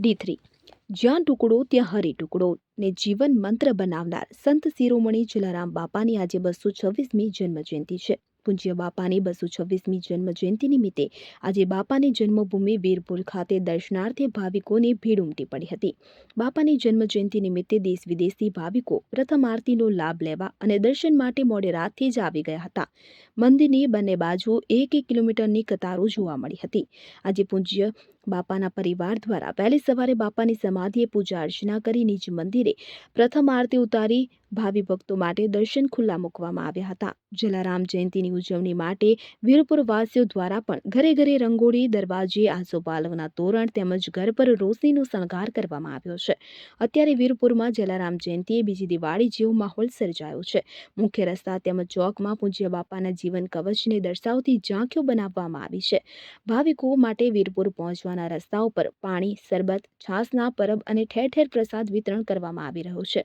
D three. જ્યાં ટુકડો, ત્યાં હરી ટુકડો ને જીવન મંત્ર બનાવનાર સંત શિરોમણી જલારામ બાપાની આજે બસો છવ્વીસમી જન્મજયંતિ છે. પૂજ્ય બાપાની બસો છવ્વીસમી જન્મજયંતિ નિમિત્તે આજે બાપાની જન્મભૂમિ વીરપુર ખાતે દર્શનાર્થે ભાવિકોની ભીડ ઉમટી પડી હતી. બાપાની જન્મજયંતિ નિમિત્તે દેશ વિદેશથી ભાવિકો પ્રથમ આરતીનો લાભ લેવા અને દર્શન માટે મોડે રાતથી જ આવી ગયા હતા. મંદિરની બંને બાજુ એક એક કિલોમીટરની કતારો જોવા મળી હતી. આજે પૂજ્ય બાપાના પરિવાર દ્વારા વહેલી સવારે બાપાની સમાધિએ પૂજા અર્ચના કરી નિજ મંદિરે પ્રથમ આરતી ઉતારી ભાવિ ભક્તો માટે દર્શન ખુલ્લા મૂકવામાં આવ્યા હતા. જલારામ જયંતિની ઉજવણી માટે વીરપુરવાસીઓ દ્વારા પણ ઘરે ઘરે રંગોળી, દરવાજે, આસોપાલવના તોરણ તેમજ ઘર પર રોશનીનો શણગાર કરવામાં આવ્યો છે. અત્યારે વીરપુરમાં જલારામ જયંતિએ બીજી દિવાળી જેવો માહોલ સર્જાયો છે. મુખ્ય રસ્તા તેમજ ચોકમાં પૂજ્ય બાપાના જીવન કવચને દર્શાવતી ઝાંખીઓ બનાવવામાં આવી છે. ભાવિકો માટે વીરપુર પહોંચવાના રસ્તાઓ પર પાણી સરબત છાસના પરબ અને ઠેર ઠેર પ્રસાદ વિતરણ કરવામાં આવી રહ્યું છે.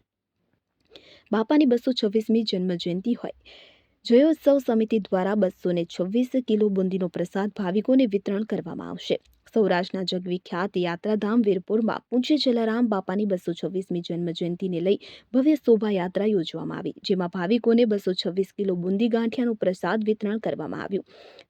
બાપાની બસો છવ્વીસમી જન્મજયંતિ હોય. જયોત્સવ સમિતિ દ્વારા બસો ને છવ્વીસ કિલો બુંદીનો પ્રસાદ ભાવિકોને વિતરણ કરવામાં આવશે. સૌરાષ્ટ્રના જગવિખ્યાત યાત્રાધામ વીરપુરમાં પૂજ્ય જલારામ બાપાની બસો છવ્વીસમી જન્મજયંતિને લઈ ભવ્ય શોભાયાત્રા યોજવામાં આવી, જેમાં ભાવિકોને બસો છવ્વીસ કિલો બુંદી ગાંઠિયાનું પ્રસાદ વિતરણ કરવામાં આવ્યું.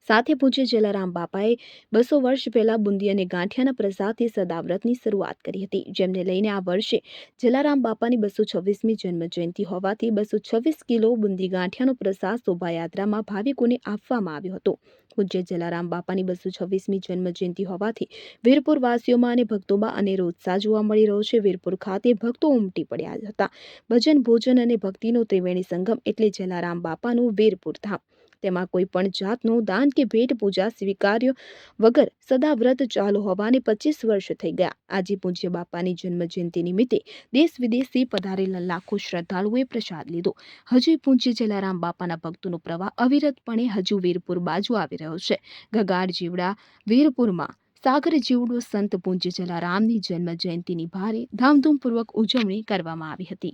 સાથે પૂજ્ય જલારામ બાપાએ બસો વર્ષ પહેલા બુંદી અને ગાંઠિયાના પ્રસાદથી સદાવ્રતની શરૂઆત કરી હતી, જેમને લઈને આ વર્ષે જલારામ બાપાની બસો છવ્વીસમી જન્મજયંતિ હોવાથી બસો છવ્વીસ કિલો બુંદી ગાંઠિયાનો પ્રસાદ શોભાયાત્રામાં ભાવિકોને આપવામાં આવ્યો હતો. પૂજ્ય જલારામ બાપાની બસો છવ્વીસમી જન્મજયંતિ હોવાથી વીરપુર વાસીઓમાં અને ભક્તોમાં અનેરો ઉત્સાહ જોવા મળી રહ્યો છે. વીરપુર ખાતે ભક્તો ઉમટી પડ્યા હતા. ભજન, ભોજન અને ભક્તિનો ત્રિવેણી સંગમ એટલે જલારામ બાપાનું વીરપુર ધામ. તેમાં કોઈ પણ જાતનું દાન કે ભેટ પૂજા સ્વીકાર્ય વગર સદા વ્રત ચાલુ હોવાને પચીસ વર્ષ થઈ ગયા. આજે પૂજ્ય બાપાની જન્મજયંતિ નિમિત્તે દેશ વિદેશથી પધારેલા લાખો શ્રદ્ધાળુઓએ પ્રસાદ લીધો. હજુ પૂજ્ય જલારામ બાપાના ભક્તોનો પ્રવાહ અવિરતપણે હજુ વીરપુર બાજુ આવી રહ્યો છે. ગગાડ જીવડા, વીરપુરમાં સાગર જીવડો સંત પૂજ્ય જલારામની જન્મ જયંતિની ભારે ધામધૂમપૂર્વક ઉજવણી કરવામાં આવી હતી.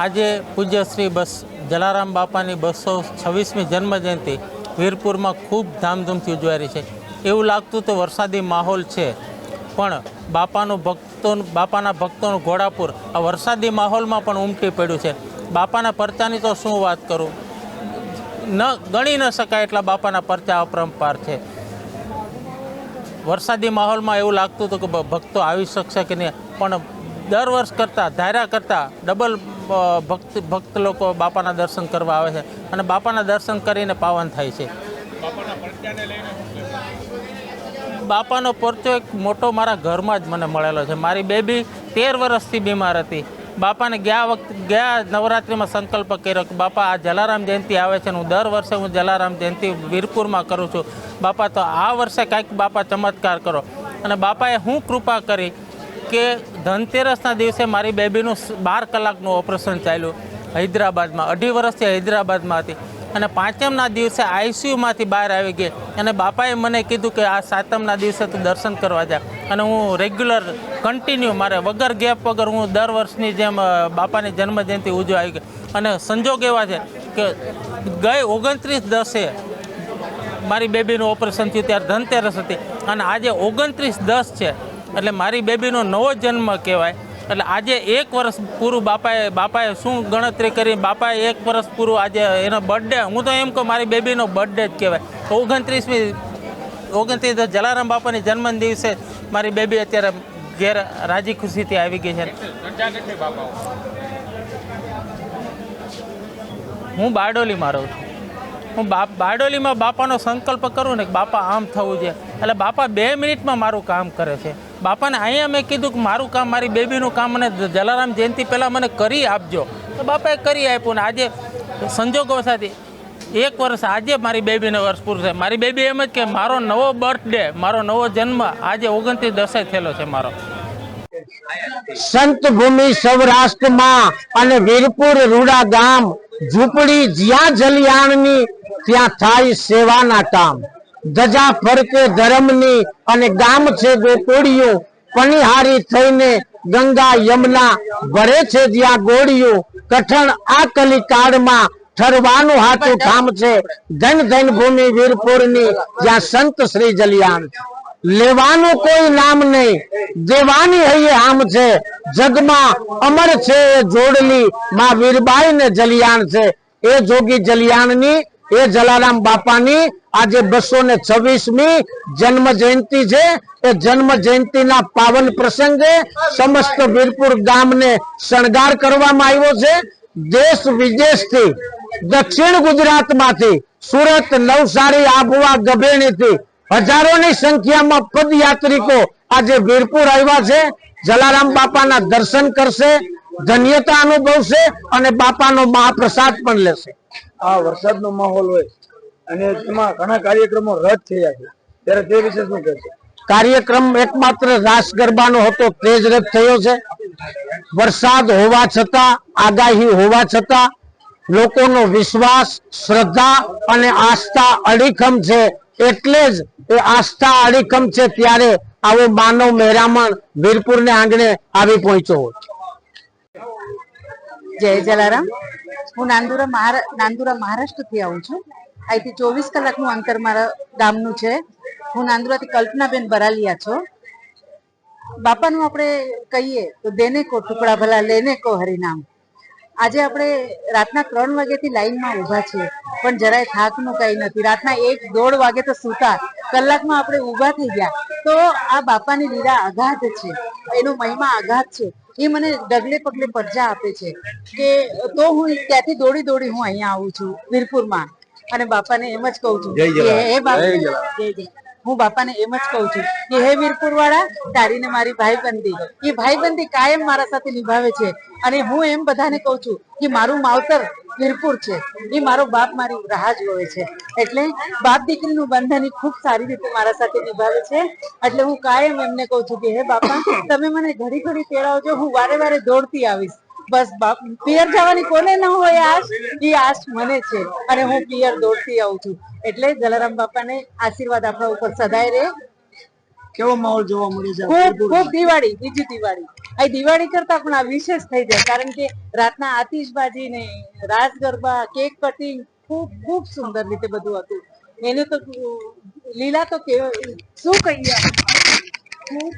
આજે પૂજ્ય બસ જલારામ બાપાની બસો છવ્વીસમી જન્મજયંતિ વીરપુરમાં ખૂબ ધામધૂમથી ઉજવાઈ રહી છે. એવું લાગતું તો વરસાદી માહોલ છે, પણ બાપાનું ભક્તો બાપાના ભક્તોનું ઘોડાપુર આ વરસાદી માહોલમાં પણ ઉમટી પડ્યું છે. બાપાના પરચાની તો શું વાત કરું? ન ગણી ન શકાય એટલા બાપાના પરચા અપરંપાર છે. વરસાદી માહોલમાં એવું લાગતું હતું કે ભક્તો આવી શકશે કે નહીં પણ દર વર્ષ કરતાં ધાર્યા કરતાં ડબલ ભક્ત ભક્ત લોકો બાપાના દર્શન કરવા આવે છે અને બાપાના દર્શન કરીને પાવન થાય છે. બાપાનો પરચો એક મોટો મારા ઘરમાં જ મને મળેલો છે. મારી બેબી તેર વર્ષથી બીમાર હતી. બાપાને ગયા વખત ગયા નવરાત્રિમાં સંકલ્પ કર્યો કે બાપા, આ જલારામ જયંતિ આવે છે હું દર વર્ષે હું જલારામ જયંતિ વીરપુરમાં કરું છું. બાપા, તો આ વર્ષે કાંઈક બાપા ચમત્કાર કરો. અને બાપાએ હું કૃપા કરી કે ધનતેરસના દિવસે મારી બેબીનું બાર કલાકનું ઓપરેશન ચાલ્યું હૈદરાબાદમાં. અઢી વર્ષથી હૈદરાબાદમાં હતી. અને પાંચમના દિવસે આઈસીયુમાંથી બહાર આવી ગઈ. અને બાપાએ મને કીધું કે આ સાતમના દિવસે તું દર્શન કરવા જા. અને હું રેગ્યુલર કન્ટિન્યુ મારે વગર ગેપ વગર હું દર વર્ષની જેમ બાપાની જન્મજયંતિ ઉજવા આવી ગઈ. અને સંજોગ એવા છે કે ગઈ ઓગણત્રીસ દસે મારી બેબીનું ઓપરેશન થયું, ત્યારે ધનતેરસ હતી. અને આજે ઓગણત્રીસ દસ છે. એટલે મારી બેબીનો નવો જન્મ કહેવાય. એટલે આજે એક વર્ષ પૂરું બાપાએ બાપાએ શું ગણતરી કરી? બાપાએ એક વર્ષ પૂરું આજે એનો બર્થડે હું તો એમ કહું, મારી બેબીનો બર્થડે જ કહેવાય. ઓગણત્રીસમી, ઓગણત્રીસ જલારામ બાપાની જન્મ દિવસે મારી બેબી અત્યારે ઘેર રાજી ખુશીથી આવી ગઈ છે. હું બારડોલીમાં રહું છું. હું બાપ, બારડોલીમાં બાપાનો સંકલ્પ કરું ને કે બાપા, આમ થવું છે એટલે બાપા બે મિનિટમાં મારું કામ કરે છે. બાપાને અહીંયા મેં કીધું કે મારું કામ, મારી બેબીનું કામ મને જલારામ જયંતિ પહેલાં મને કરી આપજો. તો બાપાએ કરી આપ્યું ને આજે સંજોગો સાથે એક વર્ષ આજે મારી બેબીને વર્ષ પૂરું થાય. મારી બેબી એમ જ કે મારો નવો બર્થડે મારો નવો જન્મ આજે ઓગણત્રીસ દસે થયેલો છે મારો. સંત ભૂમિ સૌરાષ્ટ્રમાં અને વીરપુર રૂડા ગામ ઝૂંપડી જ્યાં જલિયાણની ત્યાં થાય સેવાના કામ. ધજા ફરકે ધર્મની અને ગામ છે ગોકોડિયું પનિહારી થઈને ગંગા યમુના ભરે છે જ્યાં ગોળીઓ કઠણ આ કલિકાળમાં ઠરવાનું હાથું ઠામ છે. ધન ધન ભૂમિ વીરપુરની જ્યાં સંત શ્રી જલિયાણ. લેવાનું કોઈ નામ નહીં. દેવાની હૈયે આમ છે. જગમાં અમર છે એ જોડલી માં વીરબાઈ ને જલિયાણ છે. એ જોગી જલિયાણની, એ જલારામ બાપાની આજે બસો ને છવ્વીસમી જન્મ જયંતિ છે. એ જન્મ જયંતિના પાવન પ્રસંગે સમસ્ત વીરપુર ગામને શણગાર કરવામાં આવ્યો છે. દેશ વિદેશથી, દક્ષિણ ગુજરાતમાંથી, સુરત નવસારી, આબુવા, ગભેણીથી હજારોની સંખ્યામાં પદયાત્રિકો આજે વીરપુર આવ્યા છે. જલારામ બાપાના દર્શન કરશે, ધન્યતા અનુભવશે અને બાપાનો મહાપ્રસાદ પણ લેશે. આ વરસાદનો માહોલ હોય. અને તેમાં ઘણા કાર્યક્રમો રદ થયા છે. ત્યારે તે વિશે શું કહેશો? કાર્યક્રમ એકમાત્ર રાસ ગરબાનો હતો તે જ રદ થયો છે. વરસાદ હોવા છતાં આગાહી હોવા છતાં લોકોનો વિશ્વાસ શ્રદ્ધા અને આસ્થા અડીખમ છે. એટલે જ એ આસ્થા અડીખમ છે ત્યારે આવો માનવ મહેરામણ વીરપુરને આંગણે આવી પહોંચ્યો હોય. જય જલારામ. હું નાંદુરા મહારા નાંદુરા મહારાષ્ટ્રથી આવું છું. અહીંથી ચોવીસ કલાકનું અંતર મારા ગામનું છે. હું નાંદુરાથી કલ્પનાબેન બરાલિયા છો. બાપાનું આપણે કહીએ તો દેને કો ટુકડા ભલા, લેને કો હરિનામ. આજે આપણે રાતના ત્રણ વાગ્યાથી લાઈનમાં ઊભા છીએ, પણ જરાય થાકનું કંઈ નથી. રાતના એક દોઢ વાગે તો સૂતા, કલાકમાં આપણે ઊભા થઈ ગયા. તો આ બાપાની લીલા અગાધ છે, એનો મહિમા અગાધ છે, એ મને ડગલે પગલે પરજા આપે છે કે તો હું ત્યાંથી દોડી દોડી હું અહીંયા આવું છું, વીરપુરમાં. અને બાપાને એમ જ કહું છું કે હે બાપા જય જય. હું બાપાને એમ જ કહું છું કે હે વીરપુર વાળા તારી ને મારી ભાઈબંધી. એ ભાઈબંધી કાયમ મારા સાથે નિભાવે છે. અને હું એમ બધાને કહું છું કે મારું માવતર વીરપુર છે. એ મારો બાપ મારી રાહ જોવે છે. એટલે બાપ દીકરીનું બંધન એ ખૂબ સારી રીતે મારા સાથે નિભાવે છે. એટલે હું કાયમ એમને કહું છું કે હે બાપા તમે મને ઘડી ઘડી તેડાવજો હું વારે વારે દોડતી આવીશ. બસ બાપ પિયર જવાની કોને ન હોય આશ? એ આશ મને છે. અને હું પિયર દોડતી આવું છું. એટલે જલારામ બાપાને આશીર્વાદ આપણા ઉપર સદાય રહે કેવો માહોલ જોવા મળે છે? ખૂબ ખૂબ દિવાળી બીજી દિવાળી. આ દિવાળી કરતા પણ આ વિશેષ થઈ જાય. કારણ કે રાતના આતિશબાજી ને રાસ ગરબા કેક કટિંગ ખૂબ ખૂબ સુંદર રીતે બધું હતું. એને તો લીલા તો કે શું કહીએ? ખૂબ